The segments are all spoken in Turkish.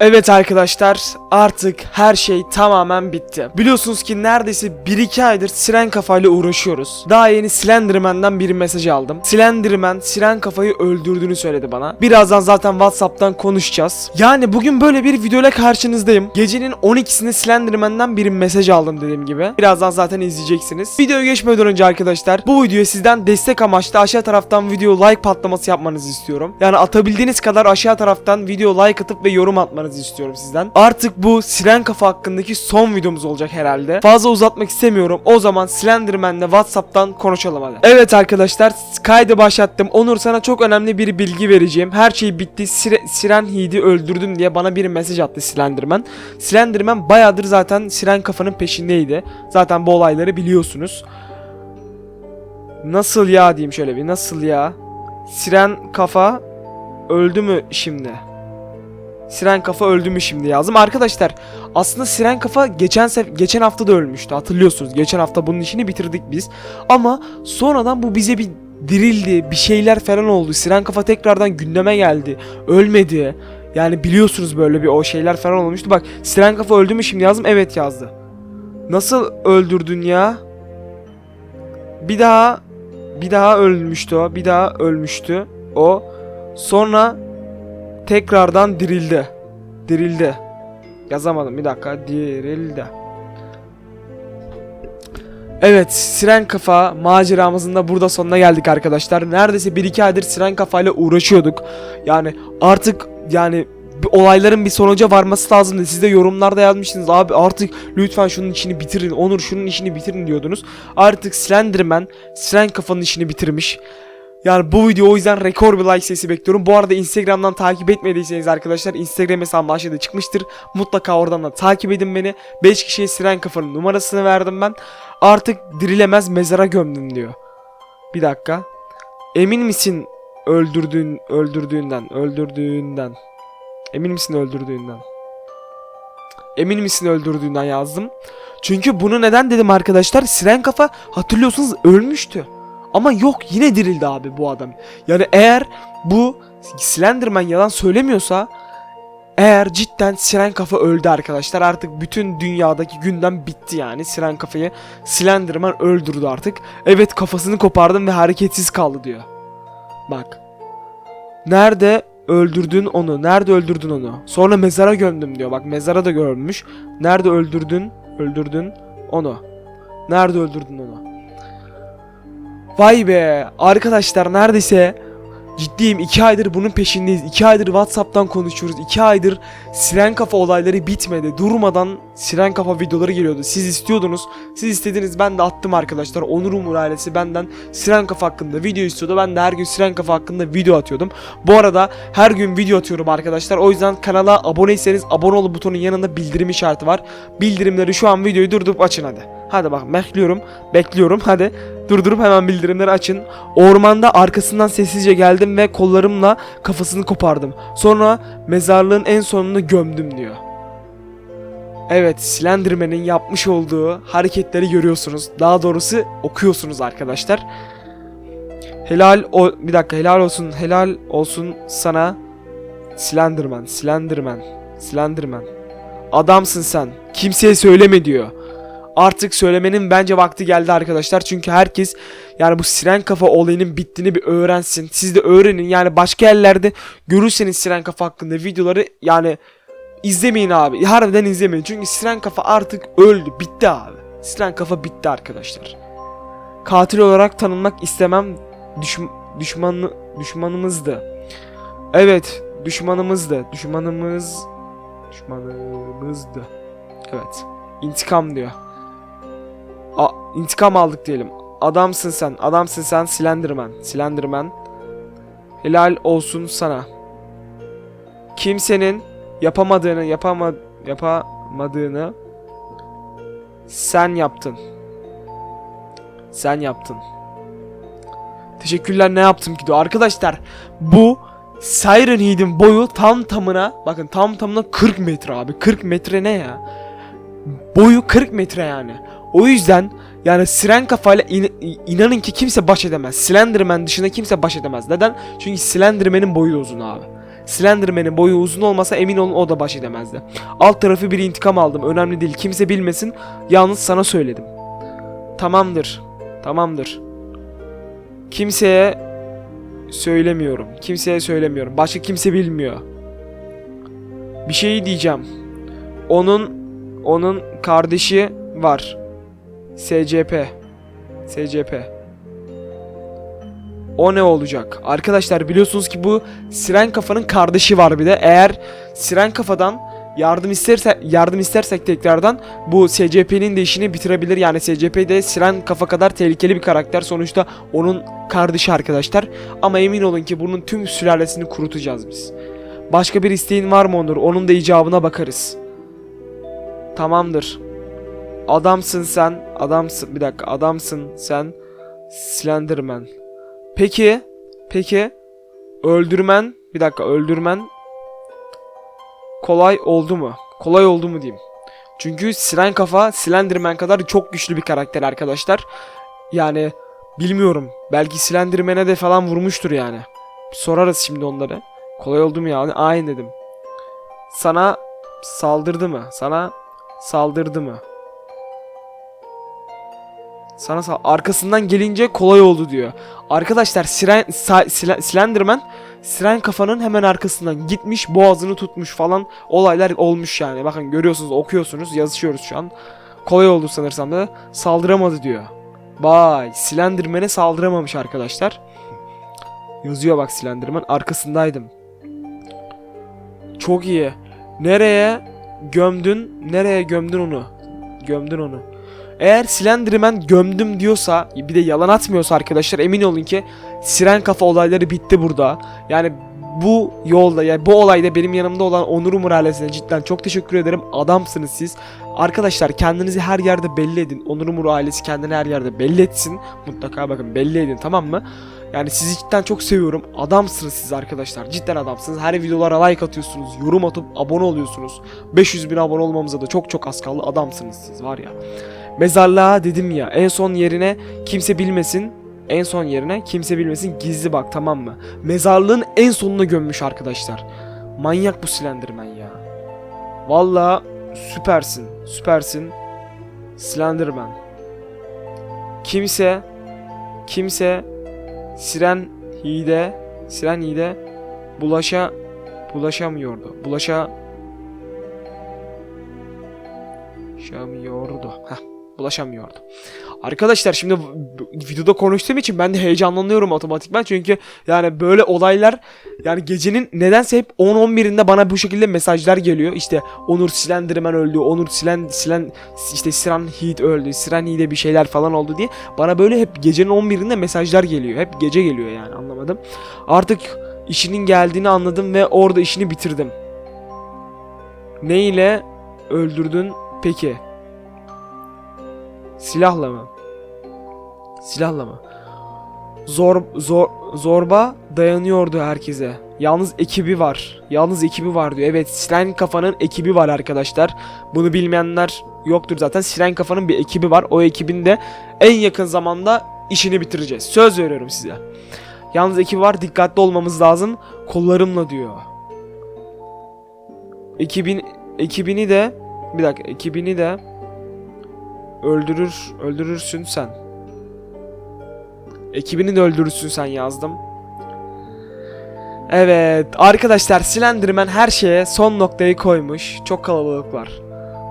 Evet arkadaşlar artık her şey tamamen bitti. Biliyorsunuz ki neredeyse 1-2 aydır Siren kafayla uğraşıyoruz. Daha yeni Slenderman'dan bir mesaj aldım. Slenderman Siren kafayı öldürdüğünü söyledi bana. Birazdan zaten Whatsapp'tan konuşacağız. Yani bugün böyle bir videoyla karşınızdayım. Gecenin 12'sinde Slenderman'dan bir mesaj aldım dediğim gibi. Birazdan zaten izleyeceksiniz. Videoya geçmeden önce arkadaşlar bu videoya sizden destek amaçlı aşağı taraftan video like patlaması yapmanızı istiyorum. Yani atabildiğiniz kadar aşağı taraftan video like atıp ve yorum atmanızı istiyorum sizden. Artık bu Siren Kafa hakkındaki son videomuz olacak herhalde. Fazla uzatmak istemiyorum. O zaman Slenderman'le Whatsapp'tan konuşalım hadi. Evet arkadaşlar kaydı başlattım. Onur sana çok önemli bir bilgi vereceğim. Her şey bitti. Sire- Siren Heed'i öldürdüm diye bana bir mesaj attı Slenderman. Slenderman bayağıdır zaten Siren Kafa'nın peşindeydi. Zaten bu olayları biliyorsunuz. Nasıl ya diyeyim şöyle bir. Nasıl ya? Siren Kafa öldü mü şimdi? Siren Kafa öldü mü şimdi yazdım. Arkadaşlar aslında Siren Kafa geçen geçen hafta da ölmüştü hatırlıyorsunuz. Geçen hafta bunun işini bitirdik biz. Ama sonradan bu bize bir dirildi. Bir şeyler falan oldu. Siren Kafa tekrardan gündeme geldi. Ölmedi. Yani biliyorsunuz böyle bir o şeyler falan olmuştu. Bak Siren Kafa öldü mü şimdi yazdım. Evet yazdı. Nasıl öldürdün ya? Bir daha bir daha ölmüştü o. Bir daha ölmüştü o. Sonra tekrardan dirildi. Dirildi. Yazamadım bir dakika. Dirildi. Evet, Siren Kafa maceramızın da burada sonuna geldik arkadaşlar. Neredeyse 1-2 aydır Siren Kafa ile uğraşıyorduk. Yani artık yani bir olayların bir sonuca varması lazımdı. Siz de yorumlarda yazmıştınız abi artık lütfen şunun işini bitirin. Onur şunun işini bitirin diyordunuz. Artık Slenderman Siren Kafa'nın işini bitirmiş. Yani bu video o yüzden rekor bir like sayısı bekliyorum. Bu arada Instagram'dan takip etmediyseniz arkadaşlar Instagram hesabım aşağıda çıkmıştır. Mutlaka oradan da takip edin beni. 5 kişiye Siren Kafa'nın numarasını verdim ben. Artık dirilemez mezara gömdüm diyor. Bir dakika. Emin misin öldürdüğün öldürdüğünden öldürdüğünden Emin misin öldürdüğünden? Emin misin öldürdüğünden yazdım. Çünkü bunu neden dedim arkadaşlar? Siren kafa hatırlıyorsunuz ölmüştü. Ama yok yine dirildi abi bu adam. Yani eğer bu Slenderman yalan söylemiyorsa eğer cidden Siren Kafa öldü arkadaşlar artık bütün dünyadaki gündem bitti yani Siren Kafa'yı Slenderman öldürdü artık. Evet kafasını kopardım ve hareketsiz kaldı diyor. Bak. Nerede öldürdün onu? Nerede öldürdün onu? Sonra mezara gömdüm diyor. Bak mezara da görmüş. Nerede öldürdün? Öldürdün onu. Nerede öldürdün onu? Vay be arkadaşlar neredeyse ciddiyim 2 aydır bunun peşindeyiz. 2 aydır Whatsapp'tan konuşuyoruz. 2 aydır Siren Kafa olayları bitmedi. Durmadan Siren Kafa videoları geliyordu. Siz istiyordunuz. Siz istediniz ben de attım arkadaşlar. Onur Umur ailesi benden Siren Kafa hakkında video istiyordu. Ben de her gün Siren Kafa hakkında video atıyordum. Bu arada her gün video atıyorum arkadaşlar. O yüzden kanala aboneyseniz abone ol butonun yanında bildirim işareti var. Bildirimleri şu an videoyu durdurup açın hadi. Hadi bak bekliyorum. Bekliyorum hadi. Durdurup hemen bildirimleri açın. Ormanda arkasından sessizce geldim ve kollarımla kafasını kopardım. Sonra mezarlığın en sonunu gömdüm diyor. Evet, Slenderman'in yapmış olduğu hareketleri görüyorsunuz. Daha doğrusu okuyorsunuz arkadaşlar. Helal o bir dakika helal olsun helal olsun sana Slenderman Slenderman Slenderman Adamsın sen. Kimseye söyleme diyor artık söylemenin bence vakti geldi arkadaşlar. Çünkü herkes yani bu siren kafa olayının bittiğini bir öğrensin. Siz de öğrenin. Yani başka yerlerde görürseniz siren kafa hakkında videoları yani izlemeyin abi. Harbiden izlemeyin. Çünkü siren kafa artık öldü. Bitti abi. Siren kafa bitti arkadaşlar. Katil olarak tanınmak istemem. Düşm düşmanı düşmanımızdı. Evet, düşmanımızdı. Düşmanımız düşmanımızdı. Evet. İntikam diyor. A intikam aldık diyelim. Adamsın sen. Adamsın sen Slenderman. Slenderman. Helal olsun sana. Kimsenin yapamadığını yapama yapamadığını sen yaptın. Sen yaptın. Teşekkürler ne yaptım ki diyor. Arkadaşlar bu Siren Head'in boyu tam tamına bakın tam tamına 40 metre abi. 40 metre ne ya? Boyu 40 metre yani. O yüzden yani Siren kafayla in- inanın ki kimse baş edemez. Slenderman dışında kimse baş edemez. Neden? Çünkü Slenderman'in boyu uzun abi. Slenderman'in boyu uzun olmasa emin olun o da baş edemezdi. Alt tarafı bir intikam aldım. Önemli değil. Kimse bilmesin. Yalnız sana söyledim. Tamamdır. Tamamdır. Kimseye söylemiyorum. Kimseye söylemiyorum. Başka kimse bilmiyor. Bir şey diyeceğim. Onun onun kardeşi var. SCP. SCP. O ne olacak? Arkadaşlar biliyorsunuz ki bu Siren Kafa'nın kardeşi var bir de. Eğer Siren Kafa'dan yardım isterse yardım istersek tekrardan bu SCP'nin de işini bitirebilir. Yani SCP de Siren Kafa kadar tehlikeli bir karakter. Sonuçta onun kardeşi arkadaşlar. Ama emin olun ki bunun tüm sülalesini kurutacağız biz. Başka bir isteğin var mı Onur? Onun da icabına bakarız. Tamamdır. Adamsın sen. Adamsın. Bir dakika. Adamsın sen. Slenderman. Peki. Peki. Öldürmen. Bir dakika. Öldürmen. Kolay oldu mu? Kolay oldu mu diyeyim. Çünkü Siren Kafa Slenderman kadar çok güçlü bir karakter arkadaşlar. Yani bilmiyorum. Belki Slenderman'e de falan vurmuştur yani. Sorarız şimdi onları. Kolay oldu mu yani? Aynen dedim. Sana saldırdı mı? Sana saldırdı mı? Sana sal- arkasından gelince kolay oldu diyor. Arkadaşlar Siren Sa- Sile- Slenderman Siren kafanın hemen arkasından gitmiş boğazını tutmuş falan olaylar olmuş yani. Bakın görüyorsunuz okuyorsunuz yazışıyoruz şu an. Kolay oldu sanırsam da saldıramadı diyor. Bay Slenderman'e saldıramamış arkadaşlar. Yazıyor bak Slenderman arkasındaydım. Çok iyi. Nereye gömdün? Nereye gömdün onu? Gömdün onu. Eğer Slenderman gömdüm diyorsa bir de yalan atmıyorsa arkadaşlar emin olun ki Siren kafa olayları bitti burada. Yani bu yolda yani bu olayda benim yanımda olan Onur Umur ailesine cidden çok teşekkür ederim. Adamsınız siz. Arkadaşlar kendinizi her yerde belli edin. Onur Umur ailesi kendini her yerde belli etsin. Mutlaka bakın belli edin tamam mı? Yani sizi cidden çok seviyorum. Adamsınız siz arkadaşlar. Cidden adamsınız. Her videolara like atıyorsunuz. Yorum atıp abone oluyorsunuz. 500 bin abone olmamıza da çok çok az kaldı. Adamsınız siz var ya. Mezarlığa dedim ya en son yerine kimse bilmesin. En son yerine kimse bilmesin gizli bak tamam mı? Mezarlığın en sonuna gömmüş arkadaşlar. Manyak bu Slenderman ya. Valla süpersin. Süpersin. Slenderman. Kimse kimse Siren Hide Siren Hide bulaşa bulaşamıyordu. Bulaşa bulaşamıyordu. Heh, bulaşamıyordu. Arkadaşlar şimdi videoda konuştuğum için ben de heyecanlanıyorum otomatikman çünkü yani böyle olaylar yani gecenin nedense hep 10-11'inde bana bu şekilde mesajlar geliyor. İşte Onur Slenderman öldü, Onur Silen Silen işte Siren Heat öldü, Siren Heat'e bir şeyler falan oldu diye bana böyle hep gecenin 11'inde mesajlar geliyor. Hep gece geliyor yani anlamadım. Artık işinin geldiğini anladım ve orada işini bitirdim. Ne ile öldürdün peki? Silahla mı? Silahla mı? Zor, zor, zorba dayanıyordu herkese. Yalnız ekibi var. Yalnız ekibi var diyor. Evet Siren Kafa'nın ekibi var arkadaşlar. Bunu bilmeyenler yoktur zaten. Siren Kafa'nın bir ekibi var. O ekibin de en yakın zamanda işini bitireceğiz. Söz veriyorum size. Yalnız ekibi var. Dikkatli olmamız lazım. Kollarımla diyor. Ekibin ekibini de bir dakika ekibini de öldürür öldürürsün sen. Ekibini de öldürürsün sen yazdım. Evet arkadaşlar Slenderman her şeye son noktayı koymuş. Çok kalabalık var.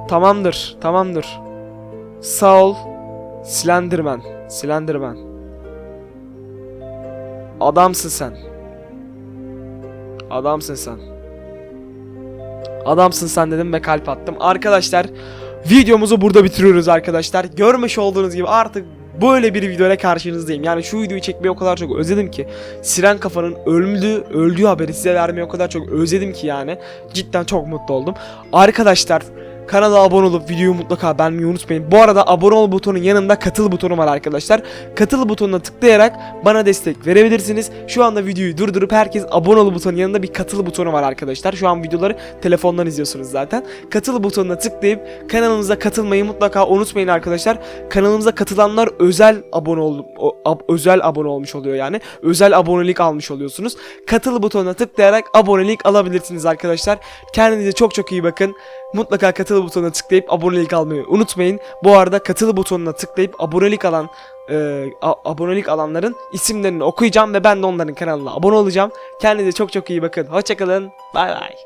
Tamamdır tamamdır. Sağ ol Slenderman. Slenderman. Adamsın sen. Adamsın sen. Adamsın sen dedim ve kalp attım. Arkadaşlar videomuzu burada bitiriyoruz arkadaşlar. Görmüş olduğunuz gibi artık böyle bir videoyla karşınızdayım. Yani şu videoyu çekmeyi o kadar çok özledim ki. Siren kafanın öldü, öldüğü haberi size vermeyi o kadar çok özledim ki yani. Cidden çok mutlu oldum. Arkadaşlar kanala abone olup videoyu mutlaka beğenmeyi unutmayın. Bu arada abone ol butonun yanında katıl butonu var arkadaşlar. Katıl butonuna tıklayarak bana destek verebilirsiniz. Şu anda videoyu durdurup herkes abone ol butonun yanında bir katıl butonu var arkadaşlar. Şu an videoları telefondan izliyorsunuz zaten. Katıl butonuna tıklayıp kanalımıza katılmayı mutlaka unutmayın arkadaşlar. Kanalımıza katılanlar özel abone ol o- ab- özel abone olmuş oluyor yani. Özel abonelik almış oluyorsunuz. Katıl butonuna tıklayarak abonelik alabilirsiniz arkadaşlar. Kendinize çok çok iyi bakın. Mutlaka katıl butonuna tıklayıp abonelik almayı unutmayın. Bu arada katıl butonuna tıklayıp abonelik alan e, abonelik alanların isimlerini okuyacağım ve ben de onların kanalına abone olacağım. Kendinize çok çok iyi bakın. Hoşçakalın. Bay bay.